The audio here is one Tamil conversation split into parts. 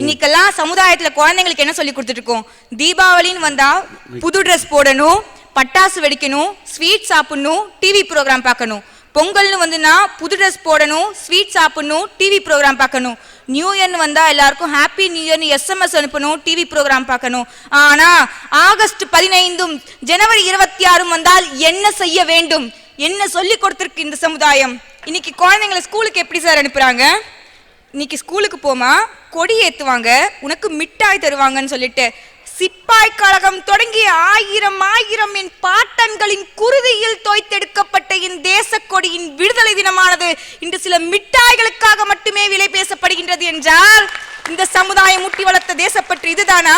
இன்னைக்கெல்லாம் சமுதாயத்துல குழந்தைங்களுக்கு என்ன சொல்லி கொடுத்துட்டு இருக்கோம் தீபாவளின்னு வந்தா புது ட்ரெஸ் போடணும் பட்டாசு வெடிக்கணும் ஸ்வீட் சாப்பிடணும் டிவி ப்ரோக்ராம் பார்க்கணும். பொங்கல்னு வந்துன்னா புது ட்ரெஸ் போடணும் ஸ்வீட் சாப்பிடணும் டிவி ப்ரோக்ராம் பார்க்கணும். நியூ இயர்னு வந்தா எல்லாருக்கும் ஹாப்பி நியூ இயர்னு எஸ்எம்எஸ் அனுப்பணும் டிவி ப்ரோக்ராம் பார்க்கணும். ஆனா ஆகஸ்ட் பதினைந்தும் ஜனவரி இருபத்தி ஆறும் வந்தால் என்ன செய்ய வேண்டும்? என்ன சொல்லி கொடுத்திருக்கு இந்த சமுதாயம்? இன்னைக்கு குழந்தைங்களை ஸ்கூலுக்கு எப்படி சார் அனுப்புறாங்க? இன்னைக்கு ஸ்கூலுக்கு போமா கொடி ஏற்றுவாங்க உனக்கு மிட்டாய் தருவாங்கன்னு சொல்லிட்டு. சிப்பாய் கழகம் தொடங்கி ஆயிரம் ஆயிரம் என் பாட்டன்களின் குருதியில் தோய்த்தெடுக்கப்பட்ட என் தேசக்கொடியின் விடுதலை தினமானது இன்று சில மிட்டாய்களுக்காக மட்டுமே விலை பேசப்படுகின்றது என்றால் இந்த சமுதாயம் முட்டி வளர்த்த தேசப்பற்று இதுதானா?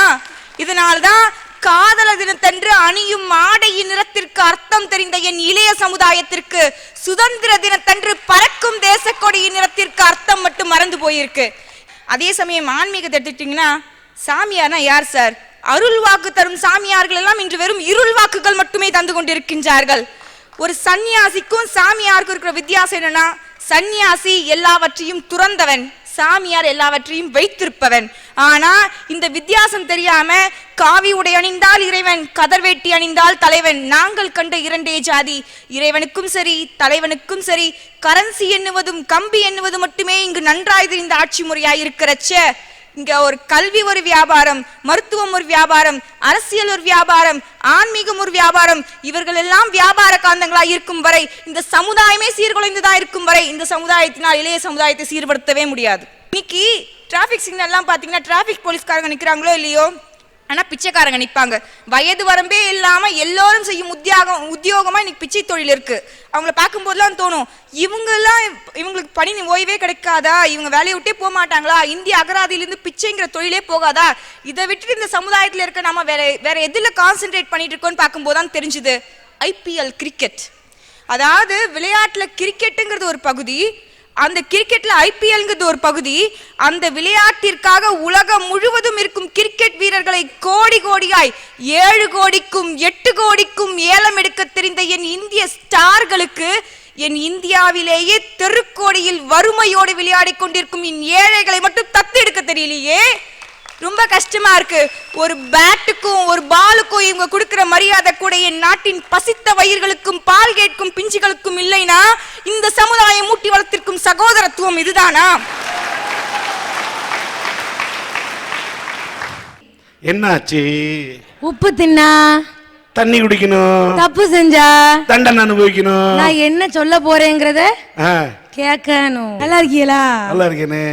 இதனால்தான் காதலர் தினத்தன்று அணியும் ஆடையின் நிறத்திற்கு அர்த்தம் தெரிந்த என் இளைய சமுதாயத்திற்கு சுதந்திர தினத்தன்று பறக்கும் தேசக்கொடியின் நிறத்திற்கு அர்த்தம் மட்டும் மறந்து போயிருக்கு. அதே சமயம் ஆன்மீகத்தை எடுத்துக்கிட்டிங்கன்னா சாமியார்னா யார் சார்? அருள் வாக்கு தரும் சாமியார்கள் எல்லாம் இன்று வெறும் இருள் வாக்குகள் மட்டுமே தந்து கொண்டிருக்கின்றார்கள். ஒரு சந்நியாசிக்கும் சாமியாருக்கும் இருக்கிற வித்தியாசம் என்னன்னா சந்நியாசி எல்லாவற்றையும் துறந்தவன். சாமியார் எல்லாவற்றையும் வைத்திருப்பவன். ஆனா இந்த வித்தியாசம் தெரியாம காவி உடை அணிந்தால் இறைவன் கதர் வேட்டி அணிந்தால் தலைவன். நாங்கள் கண்ட இரண்டே ஜாதி. இறைவனுக்கும் சரி தலைவனுக்கும் சரி கரன்சி எண்ணுவதும் கம்பி எண்ணுவதும் மட்டுமே இங்கு நன்றாய் தெரிந்த ஆட்சி முறையாய் இருக்கிறச்ச இங்க ஒரு கல்வி ஒரு வியாபாரம் மருத்துவம் ஒரு வியாபாரம் அரசியல் ஒரு வியாபாரம் ஆன்மீகம் ஒரு வியாபாரம் இவர்கள் எல்லாம் வியாபார காந்தங்களா இருக்கும் வரை இந்த சமுதாயமே சீர்குலைந்துதான் இருக்கும் வரை இந்த சமுதாயத்தினால் இளைய சமுதாயத்தை சீர்படுத்தவே முடியாது. இன்னைக்கு டிராபிக் சிக்னல் எல்லாம் பாத்தீங்கன்னா டிராபிக் போலீஸ்காரங்க நிக்கிறாங்களோ இல்லையோ? ஆனால் பிச்சைக்காரங்க நிற்பாங்க வயது வரம்பே இல்லாமல் எல்லோரும் செய்யும் உத்தியோகம் உத்தியோகமாக இன்னைக்கு பிச்சை தொழில் இருக்குது அவங்கள பார்க்கும்போதெல்லாம் தோணும் இவங்கெல்லாம் இவங்களுக்கு பணி ஓய்வே கிடைக்காதா? இவங்க வேலையை விட்டே போக மாட்டாங்களா? இந்திய அகராதியிலேருந்து பிச்சைங்கிற தொழிலே போகாதா? இதை விட்டுட்டு இந்த சமுதாயத்தில் இருக்க நம்ம வேற வேற எதில் கான்சென்ட்ரேட் பண்ணிட்டு இருக்கோம்னு பார்க்கும்போது தான் தெரிஞ்சுது ஐபிஎல் கிரிக்கெட் அதாவது விளையாட்டில் கிரிக்கெட்டுங்கிறது ஒரு பகுதி அந்த கிரிக்கெட்ல ஐபிஎல்ங்கிறது ஒரு பகுதி. அந்த விளையாட்டிற்காக உலகம் முழுவதும் இருக்கும் கிரிக்கெட் வீரர்களை கோடி கோடியாய் ஏழு கோடிக்கும் எட்டு கோடிக்கும் ஏலம் எடுக்க தெரிந்த என் இந்திய ஸ்டார்களுக்கு என் இந்தியாவிலேயே தெருக்கோடியில் வறுமையோடு விளையாடிக் கொண்டிருக்கும் என் ஏழைகளை மட்டும் தத்து எடுக்க தெரியலையே? ரொம்ப கஷ்டமா இருக்கு. ஒரு பேட்டுக்கும் ஒரு பாலுக்கும் இவங்க கொடுக்கிற மரியாதை கூட என் நாட்டின் பசித்த வயிர்களுக்கும் பால் கேட்கும் பிஞ்சுகளுக்கும் இல்லைனா இந்த சமுதாயம் மூட்டி வளர்த்திருக்கும் சகோதரத்துவம் இதுதானா? என்னாச்சு? உப்பு தின்னா? தண்ணி குடிக்கணும். தப்பு செஞ்சா? தண்டனை அனுபவிக்கணும். நான் என்ன சொல்ல போறேங்கிறத கேட்கணும். நல்லா இருக்கீங்களா நல்லா இருக்கேனே.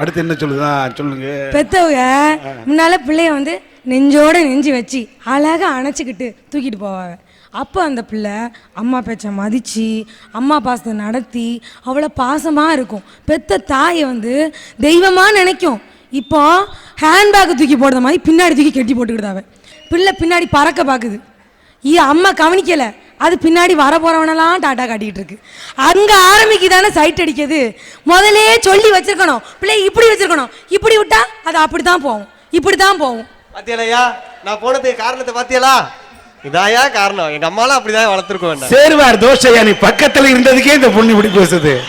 அடுத்து என்ன சொல்லுதா? சொல்லுங்க. பெத்தவங்க முன்னால பிள்ளைய வந்து நெஞ்சோட நெஞ்சு வச்சு அழகா அணைச்சிக்கிட்டு தூக்கிட்டு போவாங்க. அப்போ அந்த பிள்ளை அம்மா பேச்சை மதிச்சு அம்மா பாசத்தை நடத்தி அவ்வளோ பாசமாக இருக்கும். பெத்த தாயை வந்து தெய்வமாக நினைக்கும். இப்போ ஹேண்ட்பேக்கு தூக்கி போடுற மாதிரி பின்னாடி தூக்கி கட்டி போட்டுக்கிட்டாவே பிள்ளை பின்னாடி பறக்க பார்க்குது ஈ அம்மா கவனிக்கல. அது பின்னாடி வர போறவனெல்லாம் டாட்டா காட்டிட்டு இருக்கு அங்க ஆரம்பிக்குதானே சைட் அடிக்குது. முதலே சொல்லி வச்சிருக்கணும். பிள்ளை இப்படி வச்சிருக்கணும். இப்படி விட்டா அது அப்படித்தான் போகும். இப்படித்தான் போகும். பாத்தியலையா? நான் போனதுக்கு காரணத்தை பாத்தியலா? இதாயா காரணம். எங்க அம்மாலாம் அப்படிதான் வளர்த்துருக்கோம் என்ன? சேருவார் தோஷையா நீ பக்கத்துல இருந்ததுக்கே இந்த பொண்ணு இப்படி பேசுது.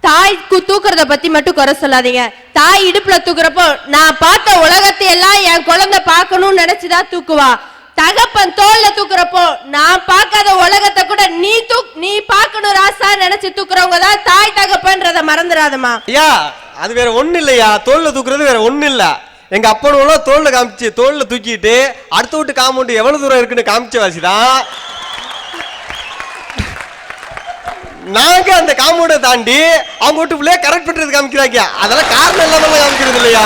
தாய் கு- தூக்குறத பத்தி மட்டும் குறை சொல்லாதீங்க. தாய் இடுப்புல தூக்குறப்போ நான் பார்த்த உலகத்தை எல்லாம் என் குழந்தை பார்க்கணும்னு நினைச்சுதான் தூக்குவா. தகப்பன் தோல்ல தூக்குறப்போ நான் பார்க்காத உலகத்தை கூட நீ தூக் நீ பார்க்கணும் ராசா நினைச்சு தூக்குறவங்க தான் தாய் தகப்பன்றத மறந்துடாதம்மா. ஐயா அது வேற ஒண்ணு இல்லையா? தோல்ல தூக்குறது வேற ஒண்ணு இல்ல. எங்க அப்பனும் தோல்ல காமிச்சு தோல்ல தூக்கிட்டு அடுத்த வீட்டு காம்பவுண்ட் எவ்வளவு தூரம் இருக்குன்னு காமிச்ச வாசிதான் நாங்க அந்த காம்பவுண்டை தாண்டி அவங்க வீட்டு பிள்ளைய கரெக்ட் பண்றது காமிக்கிறாங்க அதெல்லாம் காரணம் இல்லாம காமிக்கிறது இல்லையா?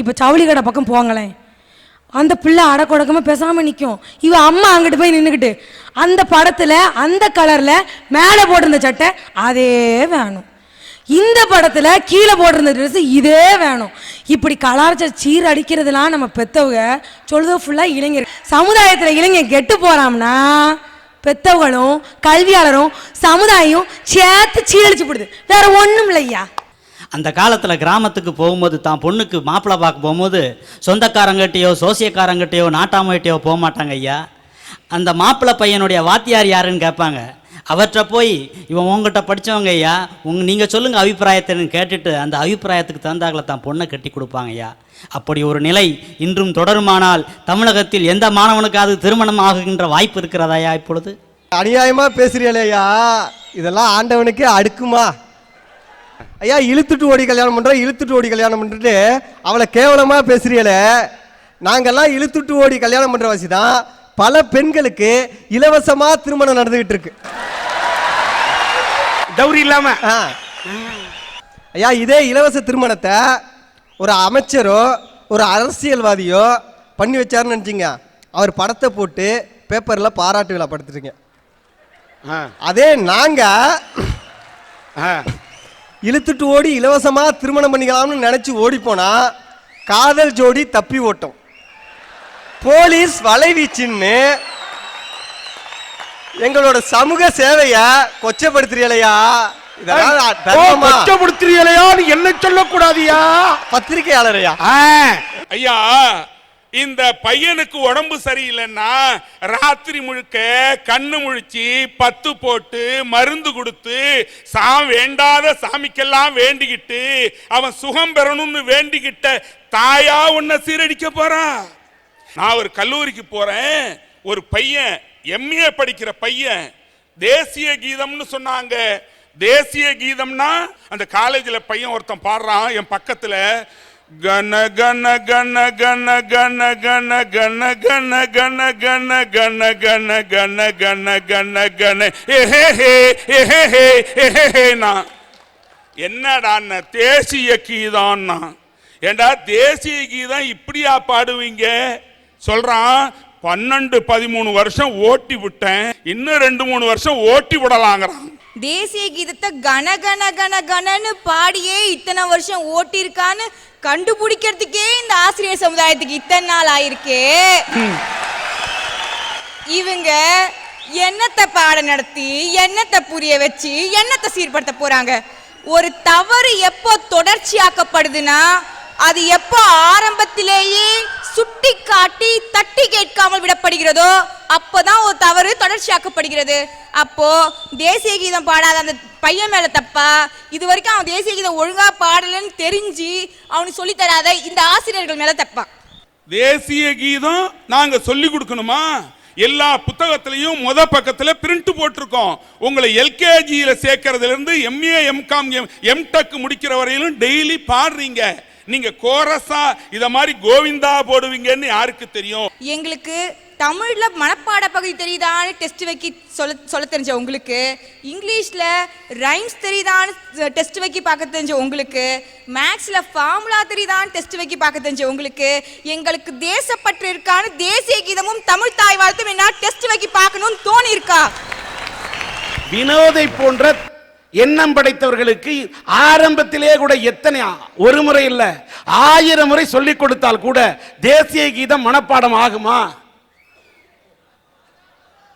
இப்போ ஜவுளி கடை பக்கம் போங்களேன். அந்த பிள்ளை அடக்கொடக்கமாக பேசாமல் நிற்கும் இவ அம்மா அங்கிட்டு போய் நின்றுக்கிட்டு அந்த படத்தில் அந்த கலரில் மேலே போட்டிருந்த சட்டை அதே வேணும். இந்த படத்தில் கீழே போட்டிருந்த ட்ரெஸ் இதே வேணும். இப்படி கலாச்சார சீர் அடிக்கிறதுலாம் நம்ம பெத்தவங்க சொல்லுது ஃபுல்லாக இளைஞர். சமுதாயத்தில் இளைஞர் கெட்டு போகிறோம்னா பெத்தவங்களும் கல்வியாளரும் சமுதாயம் சேர்த்து சீரழிச்சு போடுது. வேற ஒன்றும் இல்லையா அந்த காலத்தில் கிராமத்துக்கு போகும்போது தான் பொண்ணுக்கு மாப்பிள்ளை பார்க்க போகும்போது சொந்தக்காரங்கிட்டயோ சோசியக்காரங்கிட்டேயோ நாட்டாமையிட்டையோ போக மாட்டாங்க ஐயா. அந்த மாப்பிள்ளை பையனுடைய வாத்தியார் யாருன்னு கேட்பாங்க. அவற்றை போய் இவன் உங்ககிட்ட படித்தவங்க ஐயா உங்க நீங்கள் சொல்லுங்கள் அபிப்பிராயத்தைன்னு கேட்டுட்டு அந்த அபிப்பிராயத்துக்கு தகுந்தாங்கள தான் பொண்ணை கட்டி கொடுப்பாங்க ஐயா. அப்படி ஒரு நிலை இன்றும் தொடருமானால் தமிழகத்தில் எந்த மாணவனுக்காவது திருமணம் ஆகுகின்ற வாய்ப்பு இருக்கிறதாயா இப்பொழுது? அநியாயமாக பேசுறீங்களே ஐயா. இதெல்லாம் ஆண்டவனுக்கே அடுக்குமா? ஐயா இழுத்துட்டு ஓடி கல்யாணம் பண்றோம் இழுத்துட்டு ஓடி கல்யாணம் பண்ணிட்டு அவளை கேவலமா பேசுறீங்களே. நாங்கெல்லாம் இழுத்துட்டு ஓடி கல்யாணம் பண்ற வசி தான் பல பெண்களுக்கு இலவசமா திருமணம் நடந்துகிட்டு இருக்கு. டவுரி இல்லாம. ஐயா இதே இலவச திருமணத்தை ஒரு அமைச்சரோ ஒரு அரசியல்வாதியோ பண்ணி வச்சாருன்னு நினச்சிங்க. அவர் படத்தை போட்டு பேப்பரில் பாராட்டு விழா படுத்துருங்க ஆ, அதே நாங்கள். இழுத்துட்டு ஓடி இலவசமா திருமணம் பண்ணிக்கலாம்னு நினைச்சு ஓடி போனா காதல் ஜோடி தப்பி ஓட்டம். போலீஸ் வலைவீச்சுன்னு எங்களோட சமூக சேவைய தர்மமா? கொச்சப்படுத்துறீங்களையான்னு என்ன சொல்லக்கூடாதியா? பத்திரிகையாளரையா? ஐயா இந்த பையனுக்கு உடம்பு சரியில்லைன்னா ராத்திரி முழுக்க கண்ணு முழிச்சு பத்து போட்டு மருந்து கொடுத்து சா வேண்டாத சாமிக்கெல்லாம் வேண்டிக்கிட்டு அவன் சுகம் பெறணும்னு வேண்டிக்கிட்ட தாயா உன்னை சீரடிக்க போறான் நான் ஒரு கல்லூரிக்கு போறேன். ஒரு பையன் எம்ஏ படிக்கிற பையன். தேசிய கீதம்னு சொன்னாங்க. தேசிய கீதம்னா அந்த காலேஜில் பையன் ஒருத்தன் பாடுறான். என் பக்கத்தில் கன கன கன கன கன கன கன கன கன கன கன கன கன கன கன கன ஏஹே ஹே தேசிய கீதம்னா ஏண்டா தேசிய கீதம் இப்படியா பாடுவீங்க சொல்றான் பன்னெண்டு பதிமூணு வருஷம் ஓட்டி விட்டேன் இன்னும் ரெண்டு மூணு வருஷம் ஓட்டி விடலாங்கிறான் தேசிய கீதத்தை கன கன கன கனன்னு பாடியே இத்தனை வருஷம் ஓட்டியிருக்கான்னு கண்டுபிடிக்கிறதுக்கே இந்த ஆசிரியர் சமுதாயத்துக்கு இத்தனை நாள் ஆயிருக்கே. இவங்க என்னத்தை பாட நடத்தி என்னத்தை புரிய வச்சு என்னத்தை சீர்படுத்த போறாங்க? ஒரு தவறு எப்போ தொடர்ச்சியாக்கப்படுதுன்னா அது எப்போ ஆரம்பத்திலேயே சுட்டி காட்டி தட்டி கேட்காமல் விடப்படுகிறதோ அப்போதான் ஒரு தவறு தொடர்ச்சியாக்கப்படுகிறது. அப்போ தேசிய கீதம் பாடாத அந்த பையன் மேல தப்பா? இது வரைக்கும் அவன் தேசிய கீதம் ஒழுங்கா பாடலன்னு தெரிஞ்சு அவனுக்கு சொல்லி தராத இந்த ஆசிரியர்கள் மேல தப்பா? தேசிய கீதம் நாங்க சொல்லி கொடுக்கணுமா? எல்லா புத்தகத்திலையும் முத பக்கத்துல பிரிண்ட் போட்டிருக்கோம். உங்களை எல்கேஜியில சேர்க்கறதுல இருந்து எம்ஏ எம்காம் எம்டெக் முடிக்கிற வரையிலும் டெய்லி பாடுறீங்க. நீங்க கோரஸா இத மாதிரி கோவிந்தா போடுவீங்கன்னு யாருக்கு தெரியும்? எங்களுக்கு தமிழ்ல மனப்பாட பகுதி தெரியுதான்னு டெஸ்ட் வைக்க சொல்ல சொல்ல தெரிஞ்ச உங்களுக்கு இங்கிலீஷ்ல ரைம்ஸ் தெரியுதான்னு டெஸ்ட் வைக்க பார்க்க தெரிஞ்ச உங்களுக்கு மேக்ஸ்ல ஃபார்முலா தெரியுதான்னு டெஸ்ட் வைக்க பார்க்க தெரிஞ்ச உங்களுக்கு எங்களுக்கு தேசப்பற்று இருக்கான்னு தேசிய கீதமும் தமிழ் தாய் வாழ்த்தும் என்ன டெஸ்ட் வைக்க பார்க்கணும்னு தோணி இருக்கா வினோதை போன்ற எண்ணம் படைத்தவர்களுக்கு ஆரம்பத்திலே கூட எத்தனை ஒரு முறை இல்லை ஆயிரம் முறை சொல்லிக் கொடுத்தால் கூட தேசிய கீதம் மனப்பாடம் ஆகுமா?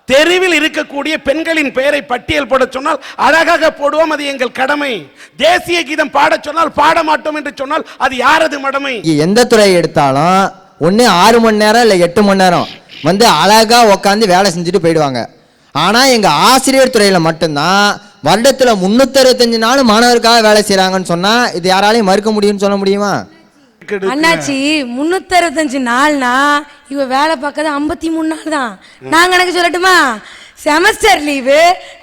தெருவில் இருக்கக்கூடிய பெண்களின் பெயரை பட்டியல் போட சொன்னால் அழகாக போடுவோம் அது எங்கள் கடமை. தேசிய கீதம் பாடச் சொன்னால் பாட மாட்டோம் என்று சொன்னால் அது யாரது மடமை? எந்த துறையை எடுத்தாலும் ஒன்று ஆறு மணி நேரம் இல்லை எட்டு மணி நேரம் வந்து அழகாக உட்காந்து வேலை செஞ்சுட்டு போயிடுவாங்க. ஆனால் எங்கள் ஆசிரியர் துறையில் மட்டும்தான் வருடத்தில் முந்நூற்றறுபத்தஞ்சு நாள் மாணவருக்காக வேலை செய்கிறாங்கன்னு சொன்னால் இது யாராலையும் மறுக்க முடியும்னு சொல்ல முடியுமா? அண்ணாச்சி முன்னூத்தறுபத்தஞ்சு நாள்னா இவ வேலை பார்க்கறது ஐம்பத்தி மூணு நாள் தான். நான் கணக்கு சொல்லட்டுமா? செமஸ்டர் லீவு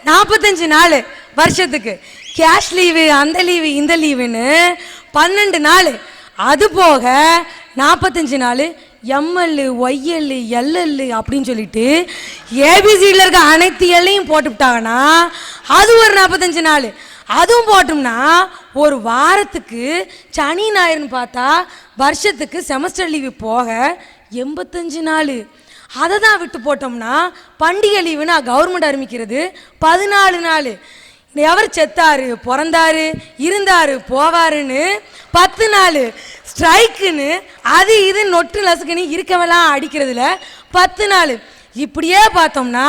நாற்பத்தஞ்சு நாள் வருஷத்துக்கு. கேஷ் லீவு அந்த லீவு இந்த லீவுன்னு பன்னெண்டு நாள். அது போக நாற்பத்தஞ்சு நாள் எம்எல் ஒய்எல் எல்எல்லு அப்படின்னு சொல்லிட்டு ஏபிசியில் இருக்க அனைத்து எல்லையும் போட்டுவிட்டாங்கன்னா அது ஒரு நாற்பத்தஞ்சு நாள். அதுவும் போட்டோம்னா ஒரு வாரத்துக்கு சனி ஞாயிறுன்னு பார்த்தா வருஷத்துக்கு செமஸ்டர் லீவு போக எண்பத்தஞ்சு நாள். அதை தான் விட்டு போட்டோம்னா பண்டிகை லீவுனா கவர்மெண்ட் அறிவிக்கிறது பதினாலு நாள். எவர் செத்தாரு பிறந்தாரு இருந்தாரு போவாருன்னு பத்து நாள் ஸ்ட்ரைக்குன்னு அது இது நொட்டு நசுக்குன்னு இருக்கவெல்லாம் அடிக்கிறதுல பத்து நாள். இப்படியே பார்த்தோம்னா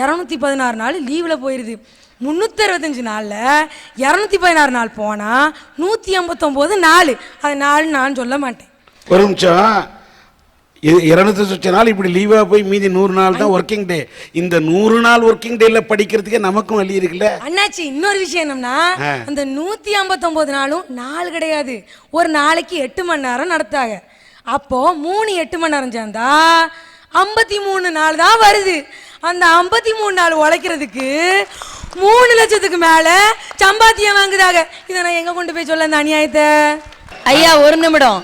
இரநூத்தி பதினாறு நாள் லீவில் போயிடுது முந்நூற்றி அறுபத்தஞ்சு நாளில் இரநூத்தி பதினாறு நாள் போனால் நூற்றி ஐம்பத்தொம்போது நாலு அது நாள் நான் சொல்ல மாட்டேன். ஒரு நிமிஷம். இருநூத்தி சொச்ச நாள் இப்படி லீவா போய் மீதி நூறு நாள் தான் ஒர்க்கிங் டே இந்த நூறு நாள் ஒர்க்கிங் டேல படிக்கிறதுக்கே நமக்கும் வழி இருக்குல்ல? அண்ணாச்சி இன்னொரு விஷயம் என்னன்னா அந்த நூத்தி ஐம்பத்தொன்பது நாளும் நாள் கிடையாது. ஒரு நாளைக்கு எட்டு மணி நேரம் நடத்தாங்க அப்போ மூணு எட்டு மணி நேரம் சேர்ந்தா ஐம்பத்தி மூணு நாள் தான் வருது. அந்த ஐம்பத்தி மூணு நாள் உழைக்கிறதுக்கு மூணு லட்சத்துக்கு மேல சம்பாத்தியம் வாங்குதாங்க இதை நான் எங்க கொண்டு போய் சொல்ல அந்த அநியாயத்தை? ஐயா ஒரு நிமிடம்.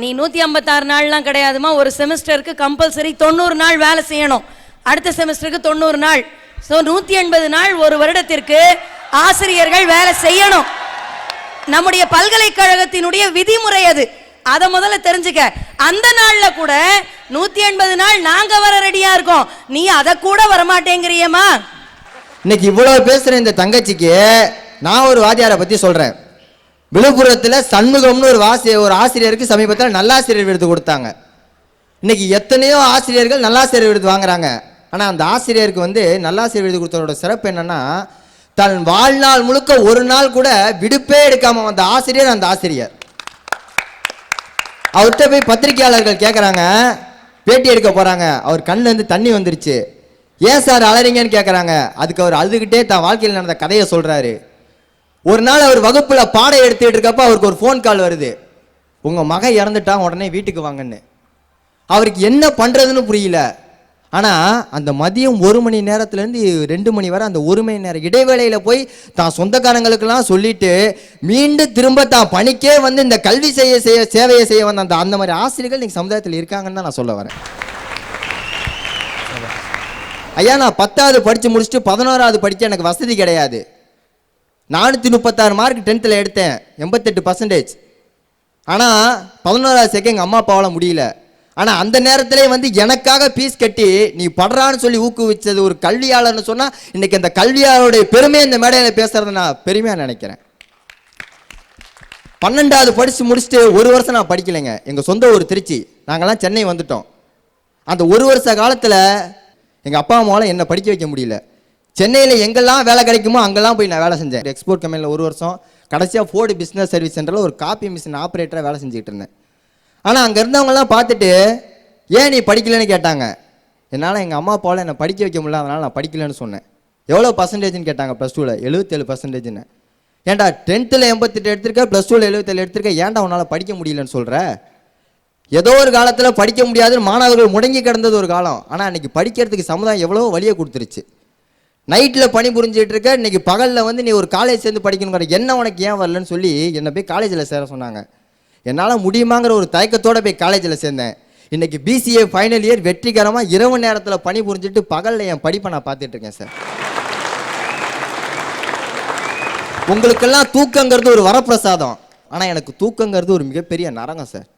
நீ நூத்தி ஐம்பத்தாறு நாள்லாம் கிடையாதுமா ஒரு செமஸ்டருக்கு கம்பல்சரி தொண்ணூறு நாள் வேலை செய்யணும். அடுத்த செமஸ்டருக்கு தொண்ணூறு நாள். ஸோ நூத்தி எண்பது நாள் ஒரு வருடத்திற்கு ஆசிரியர்கள் வேலை செய்யணும். நம்முடைய பல்கலைக்கழகத்தினுடைய விதிமுறை அது. அதை முதல்ல தெரிஞ்சுக்க. அந்த நாள்ல கூட நூத்தி எண்பது நாள் நாங்க வர ரெடியா இருக்கோம். நீ அதை கூட வரமாட்டேங்கிறியேம்மா. இன்னைக்கு இவ்வளவு பேசுற இந்த தங்கச்சிக்கு நான் ஒரு வாத்தியாரை பத்தி சொல்றேன். விழுப்புரத்தில் சண்முகம்னு ஒரு வாசி ஒரு ஆசிரியருக்கு சமீபத்தில் நல்லாசிரியர் விருது கொடுத்தாங்க. இன்னைக்கு எத்தனையோ ஆசிரியர்கள் நல்லாசிரியர் விருது வாங்குறாங்க. ஆனால் அந்த ஆசிரியருக்கு வந்து நல்லாசிரியர் விருது கொடுத்தவரோட சிறப்பு என்னென்னா தன் வாழ்நாள் முழுக்க ஒரு நாள் கூட விடுப்பே எடுக்காம வந்த ஆசிரியர் அந்த ஆசிரியர். அவர்கிட்ட போய் பத்திரிகையாளர்கள் கேட்குறாங்க பேட்டி எடுக்க போகிறாங்க அவர் கண்ணிலேருந்து தண்ணி வந்துருச்சு. ஏன் சார் அலறிங்கன்னு கேட்குறாங்க அதுக்கு அவர் அழுதுகிட்டே தான் வாழ்க்கையில் நடந்த கதையை சொல்கிறாரு ஒரு நாள் அவர் வகுப்பில் பாடம் எடுத்துகிட்டு இருக்கப்ப அவருக்கு ஒரு ஃபோன் கால் வருது. உங்கள் மகன் இறந்துட்டான் உடனே வீட்டுக்கு வாங்கன்னு. அவருக்கு என்ன பண்ணுறதுன்னு புரியல. ஆனால் அந்த மதியம் ஒரு மணி நேரத்துலேருந்து ரெண்டு மணி வரை அந்த ஒரு மணி நேரம் இடைவேளையில் போய் தான் சொந்தக்காரங்களுக்கெல்லாம் சொல்லிட்டு மீண்டும் திரும்ப தான் பணிக்கே வந்து இந்த கல்வி செய்ய செய்ய சேவையை செய்ய வந்த அந்த அந்த மாதிரி ஆசிரியர்கள் நீங்கள் சமுதாயத்தில் இருக்காங்கன்னு தான் நான் சொல்ல வரேன். ஐயா நான் பத்தாவது படித்து முடிச்சுட்டு பதினோராவது படிக்க எனக்கு வசதி கிடையாது. நானூற்றி முப்பத்தாறு மார்க் டென்த்தில் எடுத்தேன். எண்பத்தெட்டு பர்சன்டேஜ் ஆனால் பதினோராவது செகண்ட் எங்கள் அம்மா அப்பாவால் முடியல. ஆனால் அந்த நேரத்திலே வந்து எனக்காக பீஸ் கட்டி நீ படுறான்னு சொல்லி ஊக்குவிச்சது ஒரு கல்வியாளர்னு சொன்னால் இன்றைக்கி அந்த கல்வியாளருடைய பெருமை இந்த மேடையில் பேசுகிறத நான் பெருமையாக நினைக்கிறேன். பன்னெண்டாவது படித்து முடிச்சுட்டு ஒரு வருஷம் நான் படிக்கலைங்க. எங்கள் சொந்த ஊர் திருச்சி. நாங்கள்லாம் சென்னை வந்துட்டோம். அந்த ஒரு வருஷ காலத்தில் எங்கள் அப்பா அம்மாவால் என்னை படிக்க வைக்க முடியல. சென்னையில் எங்கெல்லாம் வேலை கிடைக்குமோ அங்கெல்லாம் போய் நான் வேலை செஞ்சேன். எக்ஸ்போர்ட் கம்பெனியில் ஒரு வருஷம் கடைசியாக ஃபோர்டு பிஸ்னஸ் சர்வீஸ் சென்டரில் ஒரு காப்பி மிஷின் ஆப்ரேட்டராக வேலை செஞ்சுக்கிட்டு இருந்தேன். ஆனால் அங்கே இருந்தவங்கலாம் பார்த்துட்டு ஏன் நீ படிக்கலைன்னு கேட்டாங்க. என்னால் எங்கள் அம்மா அப்பாவில் என்னை படிக்க வைக்க முடியல அதனால் நான் படிக்கலைன்னு சொன்னேன். எவ்வளோ பர்சன்டேஜ்னு கேட்டாங்க ப்ளஸ் டூவில் எழுபத்தேழு பர்சன்டேஜ்னு ஏன்டா டென்த்தில் எண்பத்தெட்டு எடுத்திருக்க ப்ளஸ் டூவில் எழுபத்தேழு எடுத்திருக்க ஏன்டா உன்னால் படிக்க முடியலன்னு சொல்கிற ஏதோ ஒரு காலத்தில் படிக்க முடியாதுன்னு மாணவர்கள் முடங்கி கிடந்தது ஒரு காலம். ஆனால் அன்றைக்கி படிக்கிறதுக்கு சமுதாயம் எவ்வளோ வழியை கொடுத்துருச்சு. நைட்டில் பணி புரிஞ்சிட்டு இருக்க இன்னைக்கு பகலில் வந்து நீ ஒரு காலேஜ் சேர்ந்து படிக்கணுங்கிற என்ன உனக்கு ஏன் வரலன்னு சொல்லி என்னை போய் காலேஜில் சேர சொன்னாங்க. என்னால் முடியுமாங்கிற ஒரு தயக்கத்தோடு போய் காலேஜில் சேர்ந்தேன். இன்றைக்கி பிசிஏ ஃபைனல் இயர் வெற்றிகரமாக இரவு நேரத்தில் பணி புரிஞ்சுட்டு பகலில் என் படிப்பை நான் பார்த்துட்ருக்கேன் சார் உங்களுக்கெல்லாம் தூக்கங்கிறது ஒரு வரப்பிரசாதம். ஆனால் எனக்கு தூக்கங்கிறது ஒரு மிகப்பெரிய நரகம் சார்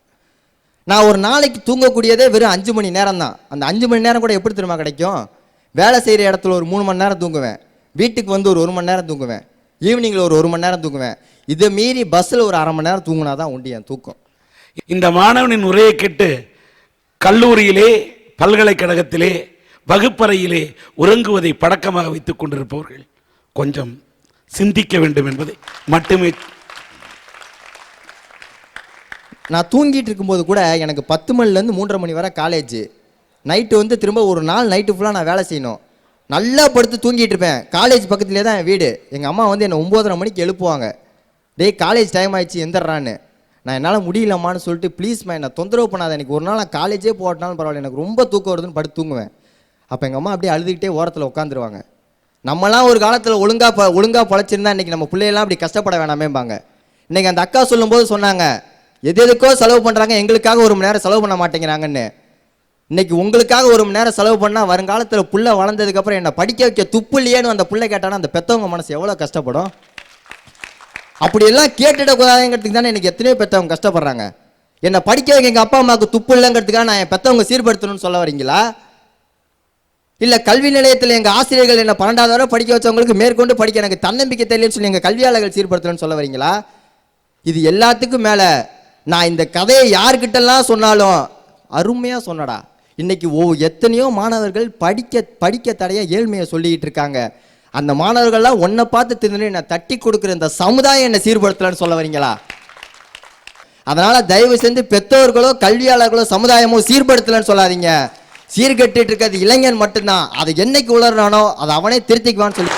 நான் ஒரு நாளைக்கு தூங்கக்கூடியதே வெறும் அஞ்சு மணி நேரம் தான் அந்த அஞ்சு மணி நேரம் கூட எப்படி தெரியுமா கிடைக்கும்? வேலை செய்கிற இடத்துல ஒரு மூணு மணி நேரம் தூங்குவேன். வீட்டுக்கு வந்து ஒரு ஒரு மணி நேரம் தூங்குவேன். ஈவினிங்கில் ஒரு ஒரு மணி நேரம் தூங்குவேன். இதை மீறி பஸ்ஸில் ஒரு அரை மணி நேரம் தூங்குனா தான் உண்டு என் தூக்கம். இந்த மாணவனின் உரையை கேட்டு கல்லூரியிலே பல்கலைக்கழகத்திலே வகுப்பறையிலே உறங்குவதை பழக்கமாக வைத்துக் கொண்டிருப்பவர்கள் கொஞ்சம் சிந்திக்க வேண்டும் என்பதை மட்டுமே நான் தூங்கிட்டு இருக்கும்போது கூட எனக்கு பத்து மணிலேருந்து மூன்றரை மணி வரை காலேஜ் நைட்டு வந்து திரும்ப ஒரு நாள் நைட்டு ஃபுல்லாக நான் வேலை செய்யணும். நல்லா படுத்து தூங்கிட்டு இருப்பேன். காலேஜ் பக்கத்துலேயே தான் என் வீடு. எங்கள் அம்மா வந்து என்னை ஒம்போதரை மணிக்கு எழுப்புவாங்க. டேய் காலேஜ் டைம் ஆயிடுச்சு எந்திரான்னு நான் என்னால் முடியலம்மான்னு சொல்லிட்டு ப்ளீஸ்மா என்னை தொந்தரவு பண்ணாத. எனக்கு ஒரு நாள் நான் காலேஜே போட்டாலும் பரவாயில்ல. எனக்கு ரொம்ப தூக்கம் வருதுன்னு படுத்து தூங்குவேன். அப்போ எங்கள் அம்மா அப்படியே அழுதுகிட்டே ஓரத்தில் உட்காந்துருவாங்க நம்மலாம் ஒரு காலத்தில் ஒழுங்காக ப ஒழுங்காக பழச்சிருந்தா இன்றைக்கி நம்ம பிள்ளையெல்லாம் அப்படி கஷ்டப்பட வேணாமேம்பாங்க. இன்றைக்கி அந்த அக்கா சொல்லும்போது சொன்னாங்க எது எதுக்கோ செலவு பண்ணுறாங்க எங்களுக்காக ஒரு மணி நேரம் செலவு பண்ண மாட்டேங்கிறாங்கன்னு. இன்னைக்கு உங்களுக்காக ஒரு மணி நேரம் செலவு பண்ணால் வருங்காலத்தில் புள்ள வளர்ந்ததுக்கப்புறம் என்னை படிக்க வைக்க துப்பு இல்லையேன்னு அந்த பிள்ளை கேட்டானா அந்த பெத்தவங்க மனசு எவ்வளோ கஷ்டப்படும்? அப்படியெல்லாம் கேட்டுடக்கூடாதுங்கிறதுக்கு தானே எனக்கு எத்தனையோ பெற்றவங்க கஷ்டப்படுறாங்க. என்னை படிக்க வைக்க எங்கள் அப்பா அம்மாவுக்கு துப்பு இல்லைங்கிறதுக்காக நான் என் பெற்றவங்க சீர்படுத்தணும்னு சொல்ல வரீங்களா? இல்லை கல்வி நிலையத்தில் எங்கள் ஆசிரியர்கள் என்ன பன்னெண்டாவது வரை படிக்க வச்சவங்களுக்கு மேற்கொண்டு படிக்க எனக்கு தன்னம்பிக்கை தெரியலன்னு சொல்லி எங்கள் கல்வியாளர்கள் சீர்படுத்தணும்னு சொல்ல வரீங்களா? இது எல்லாத்துக்கும் மேலே நான் இந்த கதையை யார்கிட்டலாம் சொன்னாலும் அருமையாக சொன்னடா. இன்றைக்கி ஓ எத்தனையோ மாணவர்கள் படிக்க படிக்க தடையாக ஏழ்மையை சொல்லிக்கிட்டு இருக்காங்க. அந்த மாணவர்கள்லாம் ஒன்றை பார்த்து திருந்துன்னு என்னை தட்டி கொடுக்குற இந்த சமுதாயம் என்னை சீர்படுத்தலன்னு சொல்ல வரீங்களா? அதனால் தயவு செஞ்சு பெற்றோர்களோ கல்வியாளர்களோ சமுதாயமோ சீர்படுத்தலன்னு சொல்லாதீங்க. சீர்கட்டு இருக்கிறது இளைஞன் மட்டும்தான். அதை என்னைக்கு உளறானோ அதை அவனே திருத்திக்குவான்னு சொல்லி